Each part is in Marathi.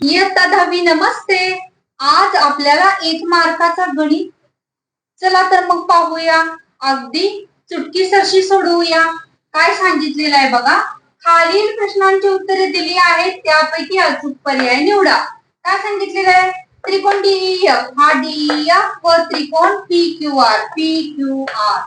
इयत्ता दहावी नमस्ते. आज आपल्याला एक मार्काचा गणित. चला तर मग पाहूया. अगदी चुटकी सरशी सोडवूया. काय सांगितलेलं आहे बघा. खालील प्रश्नांची उत्तरे दिली आहेत त्यापैकी अचूक पर्याय निवडा. काय सांगितलेलं आहे? त्रिकोण डीईएफ हा डीईएफ व त्रिकोण P Q R. P Q R.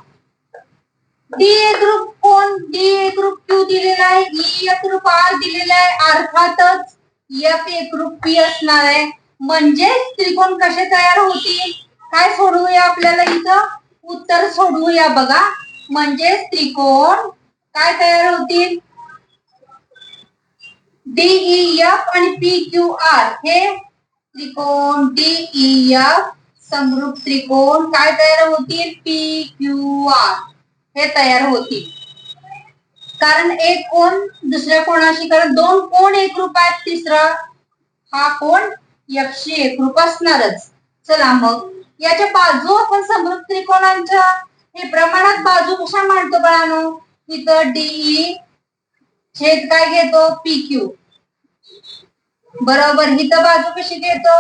D A group कोण? डी ए ग्रुप क्यू दिलेला आहे? ई ग्रुप आर दिलेला आहे. अर्थातच एफ एक पी असणार आहे. म्हणजे त्रिकोण कसे तयार होतील? काय सोडवूया आपल्याला इथं? उत्तर सोडवूया बघा. म्हणजे त्रिकोण काय तयार होतील? डीई एफ आणि पी क्यू आर हे त्रिकोण डीई एफ समरूप त्रिकोण काय तयार होतील? पी क्यू आर हे तयार होतील. कारण एक कोण दुसऱ्या कोणाशी कारण दोन कोण एकरूप आहेत तिसरा हा कोण एकशे एकरूप असणारच. चला मग. याच्या बाजू आपण समृद्ध त्रिकोणांच्या हे प्रमाणात बाजू कशा मांडतो बाळानो? इथं डीई e छेद काय घेतो? पी क्यू बरोबर इथं बाजू कशी घेतो?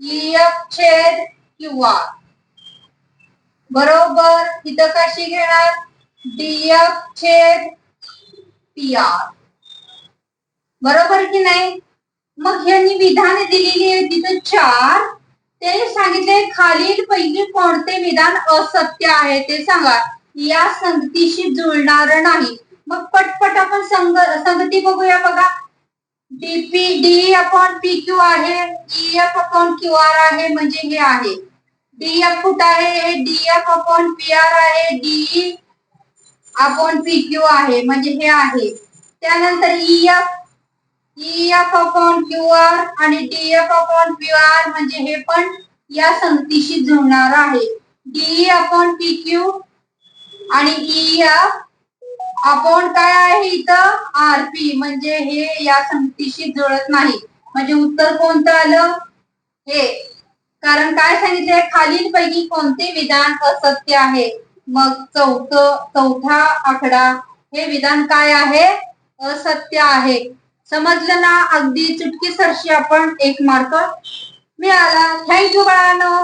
E, एफ छेद क्यू आर बरोबर इथं कशी घेणार? डीएफ छेद पी आर बरोबर की नाही? यांनी विधाने तिथं चार खालील पैकी कोणते विधान असत्य आहे ते सांगा. या संगतीशी जुळणार नाही. मग पटपट आपण संग, संगती बघूया बघा. डी अपॉन पी क्यू आहे एफ़ अपॉन क्यू आर हे आहे. डीएफ अपॉन पी आर आहे डी अपॉन पी क्यू आहे म्हणजे हे आहे. त्यानंतर EF EF upon Q R आणि डीएफ अपॉन पी आर म्हणजे हे पण या संगतीशी जुळणार आहे. डी अपॉन पी क्यू आणि ईएफ अपॉन काय आहे इथं? आर पी म्हणजे हे या संगतीशी जुळत नाही. म्हणजे उत्तर कोणतं आलं? हे. कारण काय सांगितलंय? खालील पैकी कोणते विधान असत्य आहे? मग चौथ चौथा आकडा हे विधान काय आहे? असत्य आहे. समजलं ना? अगदी चुटकी सरशी आपण एक मार्क मिळाला. थँक्यू बाळानो.